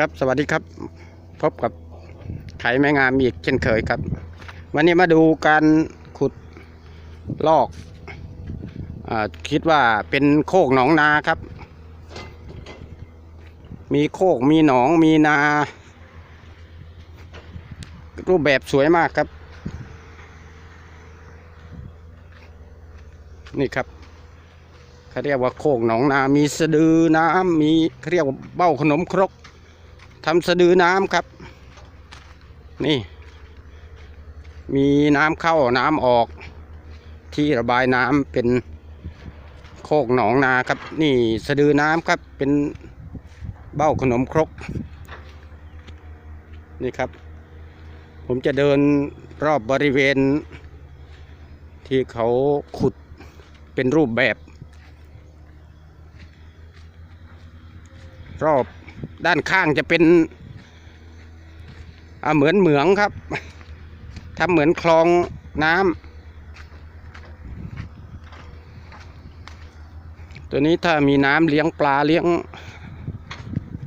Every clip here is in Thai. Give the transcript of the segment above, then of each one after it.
ครับสวัสดีครับ พบกับไถแมงามอีกเช่นเคยครับ วันนี้มาดูการขุดลอกอาคิดว่าเป็นโคกหนองนาครับ มีโคกมีหนองมีนา รูปแบบสวยมากครับ นี่ครับเขาเรียกว่าโคกหนองนา มีสะดือน้ำมีเขาเรียกว่าเบ้าขนมครก ทำสะดือน้ำครับ นี่ มีน้ำเข้าน้ำออก ที่ระบายน้ำเป็นโคกหนองนาครับ นี่สะดือน้ำครับเป็นเบ้าขนมครก นี่ครับ ผมจะเดินรอบบริเวณ ที่เขาขุดเป็นรูปแบบ รอบ ด้านข้างจะเป็นเหมือนเหมืองครับทำเหมือนคลองน้ำตัวนี้ถ้ามีน้ำเลี้ยงปลาเลี้ยง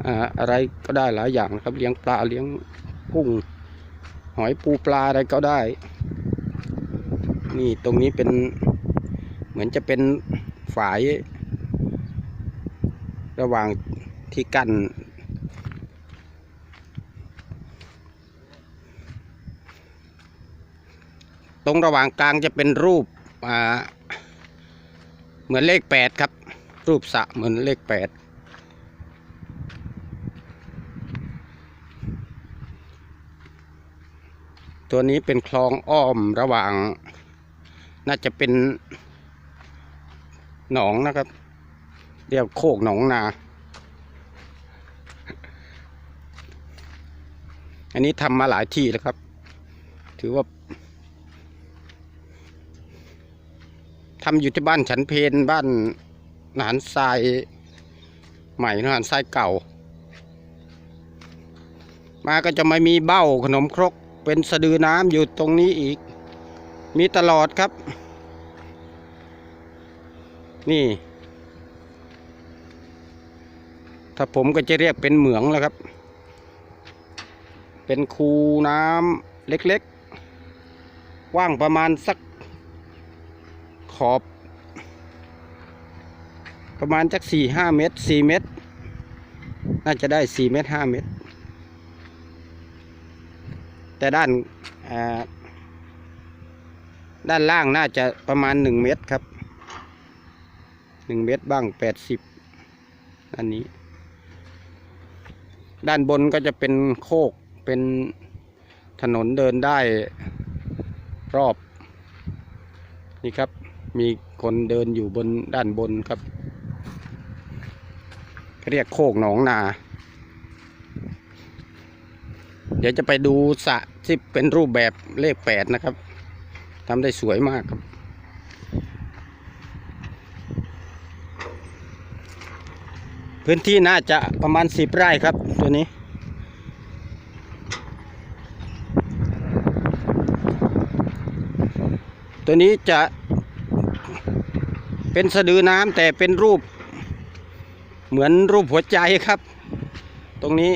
อ่าอะไรก็ได้หลายอย่างนะครับเลี้ยงปลาเลี้ยงกุ้งหอยปูปลาอะไรก็ได้ นี่ตรงนี้เป็นเหมือนจะเป็นฝาย ระหว่างที่กั้น ตรงระหว่างกลางจะเป็นรูปเหมือนเลขแปดครับ รูปสะเหมือนเลขแปดตัวนี้เป็นคลองอ้อมระหว่าง น่าจะเป็นหนองนะครับ เรียกโคกหนองนา อันนี้ทำมาหลายที่แล้วครับ ถือว่า ทำอยู่ที่บ้านฉันเพนบ้านหนานทรายใหม่หนานทรายเก่า มาก็จะไม่มีเบ้าขนมครกเป็นสะดือน้ำอยู่ตรงนี้อีก มีตลอดครับ นี่ ถ้าผมก็จะเรียกเป็นเหมืองแล้วครับ เป็นคูน้ำเล็กๆกว้างประมาณสัก ขอบ ประมาณสักสี่ห้าเมตรสี่เมตร น่าจะได้สี่เมตรห้าเมตร แต่ด้านด้านล่างน่าจะประมาณหนึ่งเมตรครับหนึ่งเมตรบ้างแปดสิบอันนี้ ด้านบนก็จะเป็นโคกเป็นถนนเดินได้รอบ นี่ครับ มีคนเดินอยู่บนด้านบนครับ เรียกโคกหนองนา เดี๋ยวจะไปดูสระที่เป็นรูปแบบเลขแปดนะครับทำได้สวยมากครับ พื้นที่น่าจะประมาณสิบไร่ครับตัวนี้ตัวนี้จะ เป็นสะดือน้ำแต่เป็นรูป เหมือนรูปหัวใจครับ ตรงนี้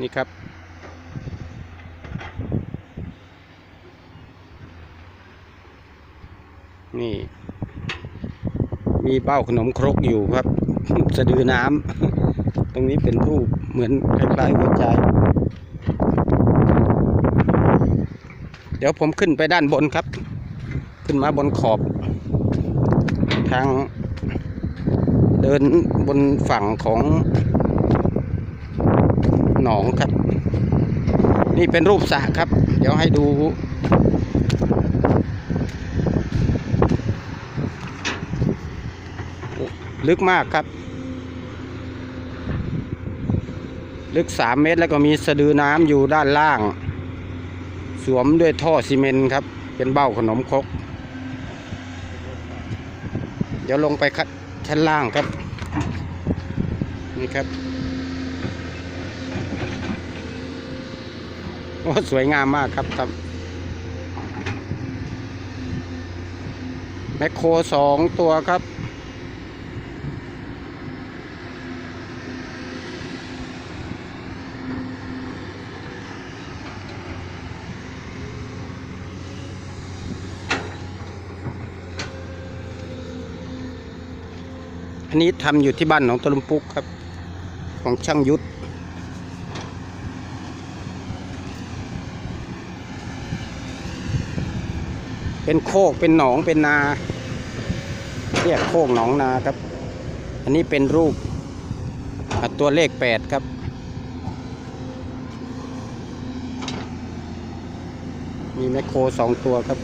นี่ครับ นี่ มีเป้าขนมครกอยู่ครับ สะดือน้ำตรงนี้เป็นรูปเหมือนคล้ายๆหัวใจ เดี๋ยวผมขึ้นไปด้านบนครับ ขึ้นมาบนขอบ ทางเดินบนฝั่งของหนองครับ นี่เป็นรูปสระครับ เดี๋ยวให้ดูลึกมากครับ ลึกสามเมตรแล้วก็มีสะดือน้ำอยู่ด้านล่าง สวมด้วยท่อซีเมนต์ครับ เป็นเบ้าขนมครก เดี๋ยวลงไปคัดชั้นล่างครับ นี่ครับโอ้สวยงามมากครับครับแมคโครสองตัวครับ อันนี้ทำอยู่ที่บ้านหนองตะลุมปุกครับ ของช่างยุทธเป็นโคกเป็นหนองเป็นนา เรียกโคกหนองนาครับ อันนี้เป็นรูปตัวเลขแปดครับ มีแมคโครสองตัวครับ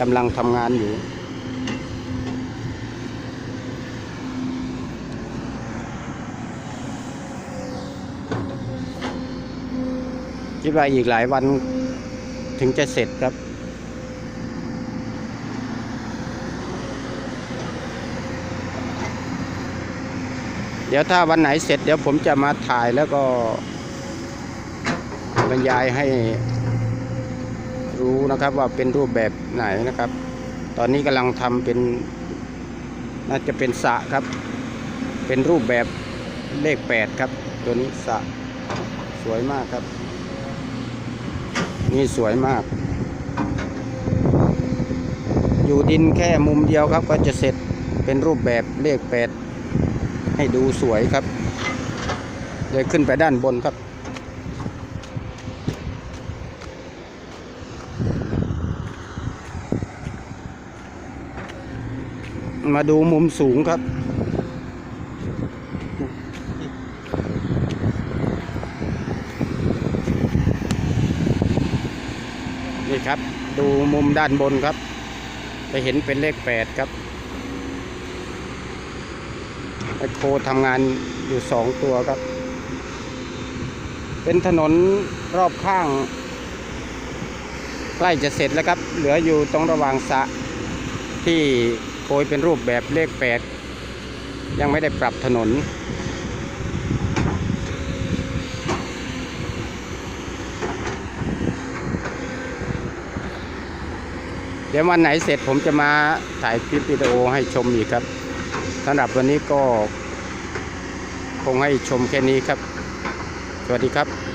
กำลังทำงานอยู่ คิดว่าอีกหลายวันถึงจะเสร็จครับเดี๋ยวถ้าวันไหนเสร็จเดี๋ยวผมจะมาถ่ายแล้วก็บรรยายให้รู้นะครับว่าเป็นรูปแบบไหนนะครับ ตอนนี้กำลังทำเป็นน่าจะเป็นสะครับ เป็นรูปแบบเลขแปดครับ ตัวนี้สะสวยมากครับ นี่สวยมาก อยู่ดินแค่มุมเดียวครับก็จะเสร็จเป็นรูปแบบเลขแปดให้ดูสวยครับเดี๋ยวขึ้นไปด้านบนครับ มาดูมุมสูงครับ นี่ครับ ดูมุมด้านบนครับ จะเห็นเป็นเลขแปดครับไอโคทำงานอยู่สองตัวครับ เป็นถนนรอบข้าง ใกล้จะเสร็จแล้วครับ เหลืออยู่ตรงระหว่างสะที่โคยเป็นรูปแบบเลขแปดยังไม่ได้ปรับถนน เดี๋ยววันไหนเสร็จผมจะมาถ่ายคลิปวิดีโอให้ชมอีกครับสำหรับวันนี้ก็ คงให้ชมแค่นี้ครับ สวัสดีครับ